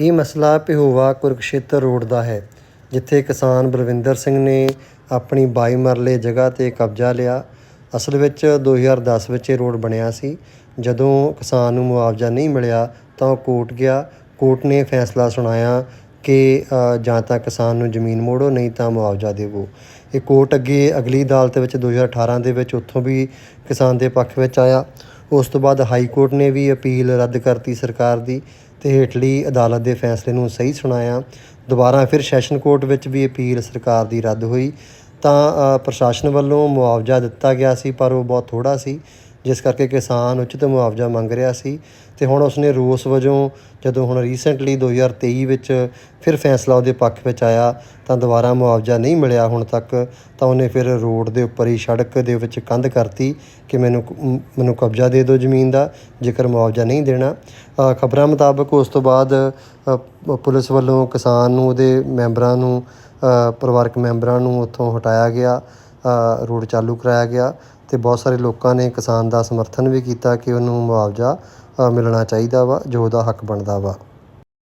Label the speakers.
Speaker 1: ਇਹ ਮਸਲਾ ਪਿਹੋਵਾ ਕੁਰਕਸ਼ੇਤਰ ਰੋਡ ਦਾ ਹੈ, ਜਿੱਥੇ ਕਿਸਾਨ ਬਲਵਿੰਦਰ ਸਿੰਘ ਨੇ ਆਪਣੀ 22 ਮਰਲੇ ਜਗ੍ਹਾ 'ਤੇ ਕਬਜ਼ਾ ਲਿਆ। ਅਸਲ ਵਿੱਚ 2010 ਵਿੱਚ ਇਹ ਰੋਡ ਬਣਿਆ ਸੀ। ਜਦੋਂ ਕਿਸਾਨ ਨੂੰ ਮੁਆਵਜ਼ਾ ਨਹੀਂ ਮਿਲਿਆ ਤਾਂ ਉਹ ਕੋਰਟ ਗਿਆ। ਕੋਰਟ ਨੇ ਫੈਸਲਾ ਸੁਣਾਇਆ ਕਿ ਜਾਂ ਤਾਂ ਕਿਸਾਨ ਨੂੰ ਜ਼ਮੀਨ ਮੋੜੋ, ਨਹੀਂ ਤਾਂ ਮੁਆਵਜ਼ਾ ਦੇਵੋ। ਇਹ ਕੋਰਟ ਅੱਗੇ ਅਗਲੀ ਅਦਾਲਤ ਵਿੱਚ 2018 ਦੇ ਵਿੱਚ ਉੱਥੋਂ ਵੀ ਕਿਸਾਨ ਦੇ ਪੱਖ ਵਿੱਚ ਆਇਆ। ਉਸ ਤੋਂ ਬਾਅਦ ਹਾਈ ਕੋਰਟ ਨੇ ਵੀ ਅਪੀਲ ਰੱਦ ਕਰਤੀ ਸਰਕਾਰ ਦੀ। ਤੇ ਹੇਠਲੀ ਅਦਾਲਤ ਦੇ ਫੈਸਲੇ ਨੂੰ ਸਹੀ ਸੁਣਾਇਆ। ਦੁਬਾਰਾ ਫਿਰ ਸੈਸ਼ਨ ਕੋਰਟ ਵਿੱਚ ਵੀ ਅਪੀਲ ਸਰਕਾਰ ਦੀ ਰੱਦ ਹੋਈ। ਤਾਂ ਪ੍ਰਸ਼ਾਸਨ ਵੱਲੋਂ ਮੁਆਵਜ਼ਾ ਦਿੱਤਾ ਗਿਆ ਸੀ, ਪਰ ਉਹ ਬਹੁਤ ਥੋੜਾ ਸੀ। ਜਿਸ ਕਰਕੇ ਕਿਸਾਨ ਉਚਿਤ ਮੁਆਵਜ਼ਾ ਮੰਗ ਰਿਹਾ ਸੀ ਤੇ ਹੁਣ ਉਸਨੇ ਰੋਸ ਵਜੋਂ ਜਦੋਂ ਹੁਣ ਰੀਸੈਂਟਲੀ 2023 ਵਿੱਚ ਫਿਰ ਫੈਸਲਾ ਉਹਦੇ ਪੱਖ ਵਿੱਚ ਆਇਆ ਤਾਂ ਦੁਬਾਰਾ ਮੁਆਵਜ਼ਾ ਨਹੀਂ ਮਿਲਿਆ ਹੁਣ ਤੱਕ, ਤਾਂ ਉਹਨੇ ਫਿਰ ਰੋਡ ਦੇ ਉੱਪਰ ਹੀ ਸੜਕ ਦੇ ਵਿੱਚ ਕੰਧ ਕਰਤੀ ਕਿ ਮੈਨੂੰ ਮੈਨੂੰ ਕਬਜ਼ਾ ਦੇ ਦਿਓ ਜ਼ਮੀਨ ਦਾ, ਜੇਕਰ ਮੁਆਵਜ਼ਾ ਨਹੀਂ ਦੇਣਾ। ਖਬਰਾਂ ਮੁਤਾਬਕ ਉਸ ਤੋਂ ਬਾਅਦ ਪੁਲਿਸ ਵੱਲੋਂ ਕਿਸਾਨ ਨੂੰ ਉਹਦੇ ਮੈਂਬਰਾਂ ਨੂੰ ਪਰਿਵਾਰਕ ਮੈਂਬਰਾਂ ਨੂੰ ਉੱਥੋਂ ਹਟਾਇਆ ਗਿਆ। ਰੋਡ ਚਾਲੂ ਕਰਾਇਆ ਗਿਆ ਅਤੇ ਬਹੁਤ ਸਾਰੇ ਲੋਕਾਂ ਨੇ ਕਿਸਾਨ ਦਾ ਸਮਰਥਨ ਵੀ ਕੀਤਾ ਕਿ ਉਹਨੂੰ ਮੁਆਵਜ਼ਾ ਮਿਲਣਾ ਚਾਹੀਦਾ ਵਾ, ਜੋ ਉਹਦਾ ਹੱਕ ਬਣਦਾ ਵਾ।